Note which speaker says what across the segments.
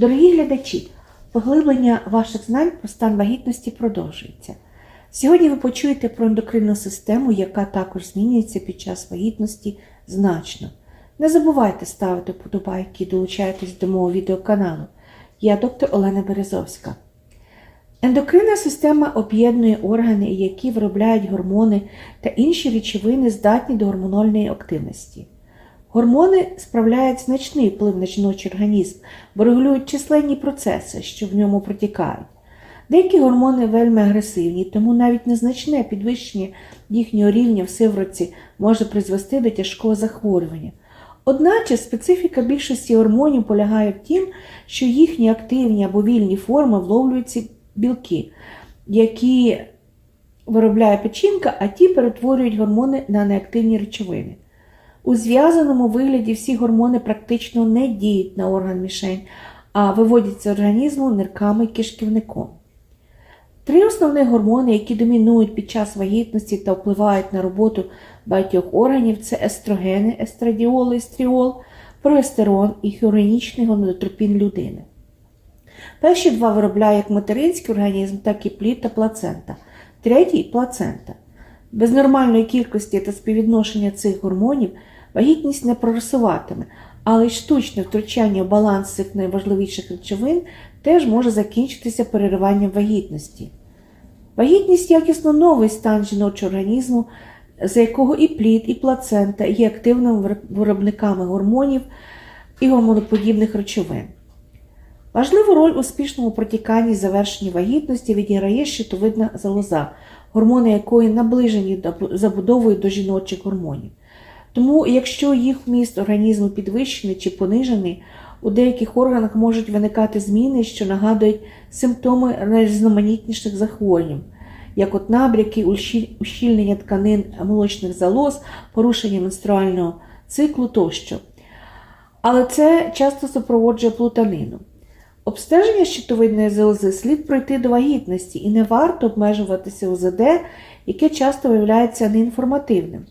Speaker 1: Дорогі глядачі, поглиблення ваших знань про стан вагітності продовжується. Сьогодні ви почуєте про ендокринну систему, яка також змінюється під час вагітності значно. Не забувайте ставити вподобайки і долучайтесь до мого відеоканалу. Я доктор Олена Березовська. Ендокринна система об'єднує органи, які виробляють гормони та інші речовини, здатні до гормональної активності. Гормони справляють значний вплив на жіночий організм, бо регулюють численні процеси, що в ньому протікають. Деякі гормони вельми агресивні, тому навіть незначне підвищення їхнього рівня в сиворотці може призвести до тяжкого захворювання. Одначе специфіка більшості гормонів полягає в тім, що їхні активні або вільні форми вловлюють ці білки, які виробляє печінка, а ті перетворюють гормони на неактивні речовини. У зв'язаному вигляді всі гормони практично не діють на орган мішень, а виводяться з організму нирками кишківником. Три основні гормони, які домінують під час вагітності та впливають на роботу багатьох органів, це естрогени, естрадіол, естріол, прогестерон і хіронічний гонадотропін людини. Перші два виробляє як материнський організм, так і плід та плацента. Третій плацента. Без нормальної кількості та співвідношення цих гормонів вагітність не прорисуватиме, але й штучне втручання в баланс цих найважливіших речовин теж може закінчитися перериванням вагітності. Вагітність якісно новий стан жіночого організму, за якого і плід, і плацента є активними виробниками гормонів і гормоноподібних речовин. Важливу роль у успішному протіканні і завершенні вагітності відіграє щитовидна залоза, гормони якої наближені до забудовою до жіночих гормонів. Тому, якщо їх вміст організму підвищений чи понижений, у деяких органах можуть виникати зміни, що нагадують симптоми найрізноманітніших захворювань, як от набряки, ущільнення тканин молочних залоз, порушення менструального циклу тощо. Але це часто супроводжує плутанину. Обстеження щитовидної залози слід пройти до вагітності і не варто обмежуватися УЗД, яке часто виявляється неінформативним.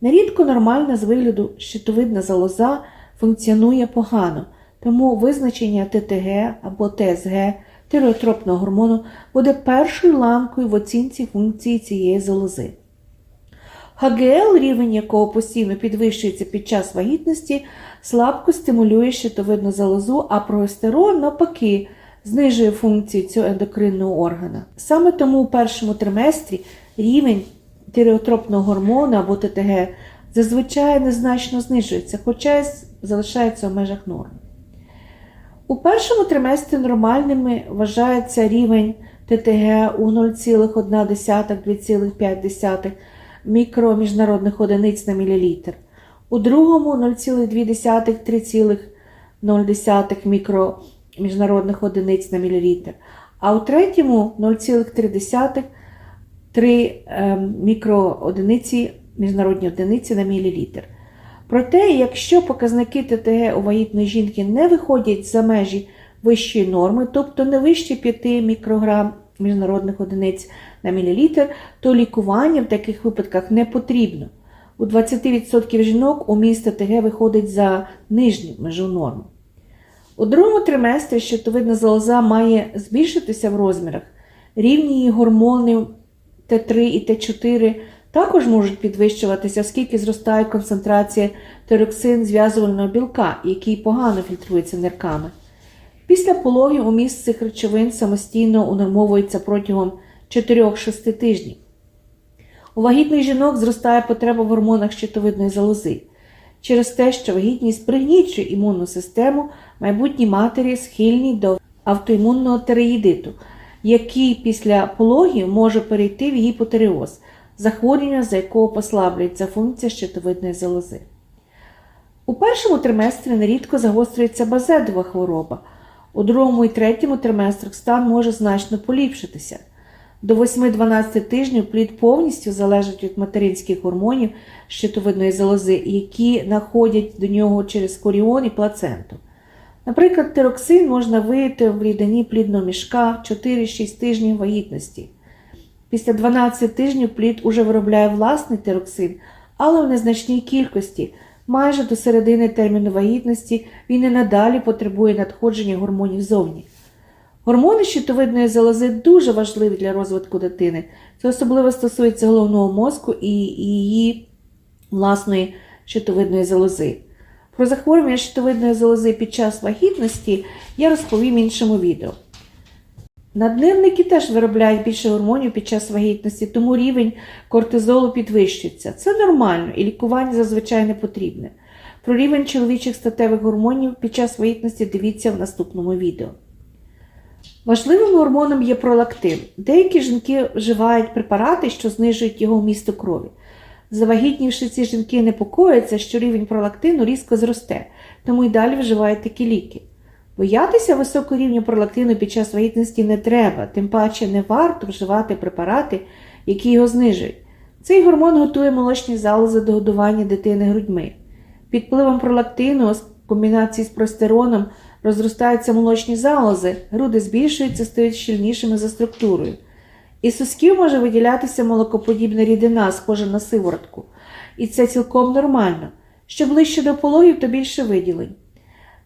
Speaker 1: Нерідко нормальна з вигляду щитовидна залоза функціонує погано, тому визначення ТТГ або ТСГ тиреотропного гормону буде першою ланкою в оцінці функції цієї залози. ХГЛ, рівень якого постійно підвищується під час вагітності, слабко стимулює щитовидну залозу, а прогестерон, навпаки, знижує функцію цього ендокринного органа. Саме тому у першому триместрі рівень тиреотропного гормону або ТТГ зазвичай незначно знижується, хоча й залишається в межах норми. У першому триместрі нормальними вважається рівень ТТГ у 0,1-2,5 мікроміжнародних одиниць на мілілітр, у другому 0,2-3,0 мікроміжнародних одиниць на мілілітр, а у третьому 0,3 3 мікроодиниці міжнародні одиниці на мілілітр. Проте, якщо показники ТТГ у вагітної жінки не виходять за межі вищої норми, тобто не вище 5 мікрограм міжнародних одиниць на мілілітр, то лікування в таких випадках не потрібно. У 20% жінок уміст ТТГ виходить за нижню межу норми. У другому триместрі щитовидна залоза має збільшитися в розмірах. Рівні її гормонів Т3 і Т4 також можуть підвищуватися, оскільки зростає концентрація тироксин зв'язувального білка, який погано фільтрується нирками. Після пологів уміст цих речовин самостійно унормовується протягом 4-6 тижнів. У вагітних жінок зростає потреба в гормонах щитовидної залози. Через те, що вагітність пригнічує імунну систему, майбутні матері схильні до автоімунного тереїдиту, який після пологів може перейти в гіпотереоз, захворювання, за якого послаблюється функція щитовидної залози. У першому триместрі нерідко загострюється базедова хвороба. У другому і третьому триместрах стан може значно поліпшитися. До 8-12 тижнів плід повністю залежить від материнських гормонів щитовидної залози, які находять до нього через коріон і плаценту. Наприклад, тироксин можна виявити в рідині плідного мішка 4-6 тижнів вагітності. Після 12 тижнів плід уже виробляє власний тироксин, але в незначній кількості, Майже до середини терміну вагітності він і надалі потребує надходження гормонів зовні. Гормони щитовидної залози дуже важливі для розвитку дитини. Це особливо стосується головного мозку і її власної щитовидної залози. Про захворювання щитовидної залози під час вагітності я розповім іншому відео. Наднирники теж виробляють більше гормонів під час вагітності, тому рівень кортизолу підвищується. Це нормально і лікування зазвичай не потрібне. Про рівень чоловічих статевих гормонів під час вагітності дивіться в наступному відео. Важливим гормоном є пролактин. Деякі жінки вживають препарати, що знижують його вмісту крові. Завагітнівши ці жінки непокоїться, що рівень пролактину різко зросте, тому й далі вживають такі ліки. Боятися високого рівня пролактину під час вагітності не треба, тим паче не варто вживати препарати, які його знижують. Цей гормон готує молочні залози до годування дитини грудьми. Під впливом пролактину в комбінації з простероном розростаються молочні залози, груди збільшуються, стають щільнішими за структурою. Із сосків може виділятися молокоподібна рідина, схожа на сиворотку. І це цілком нормально. Що ближче до пологів, то більше виділень.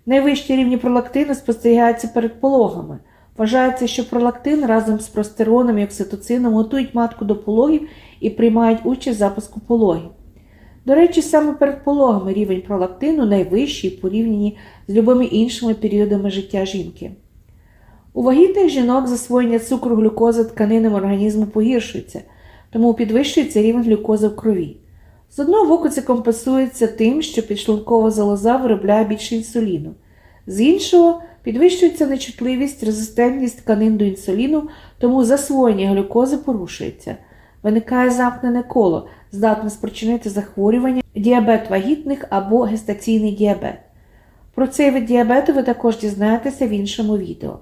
Speaker 1: Найвищі рівні пролактину спостерігаються перед пологами. Вважається, що пролактин разом з простероном і окситоцином готують матку до пологів і приймають участь в запуску пологів. До речі, саме перед пологами рівень пролактину найвищий порівняні з любими іншими періодами життя жінки. У вагітних жінок засвоєння цукру глюкози тканинам організму погіршується, тому підвищується рівень глюкози в крові. З одного боку, це компенсується тим, що підшлункова залоза виробляє більше інсуліну. З іншого, підвищується нечутливість, резистентність тканин до інсуліну, тому засвоєння глюкози порушується. Виникає замкнене коло, здатне спричинити захворювання, діабет вагітних або гестаційний діабет. Про цей вид діабету ви також дізнаєтеся в іншому відео.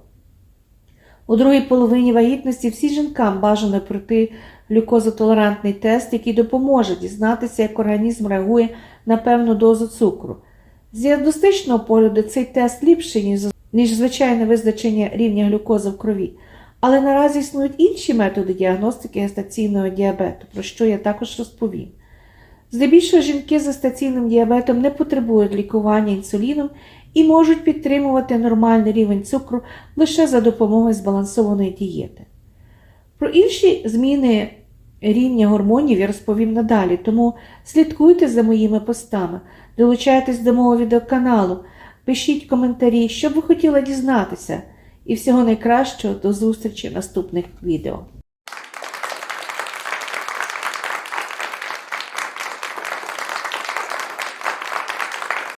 Speaker 1: У другій половині вагітності всі жінкам бажано пройти глюкозотолерантний тест, який допоможе дізнатися, як організм реагує на певну дозу цукру. З діагностичного погляду цей тест ліпший, ніж, звичайне визначення рівня глюкози в крові. Але наразі існують інші методи діагностики гестаційного діабету, про що я також розповім. Здебільшого жінки з гестаційним діабетом не потребують лікування інсуліном і можуть підтримувати нормальний рівень цукру лише за допомогою збалансованої дієти. Про інші зміни рівня гормонів я розповім надалі, тому слідкуйте за моїми постами, долучайтесь до мого відеоканалу, пишіть коментарі, що б ви хотіли дізнатися. І всього найкращого до зустрічі в наступних відео.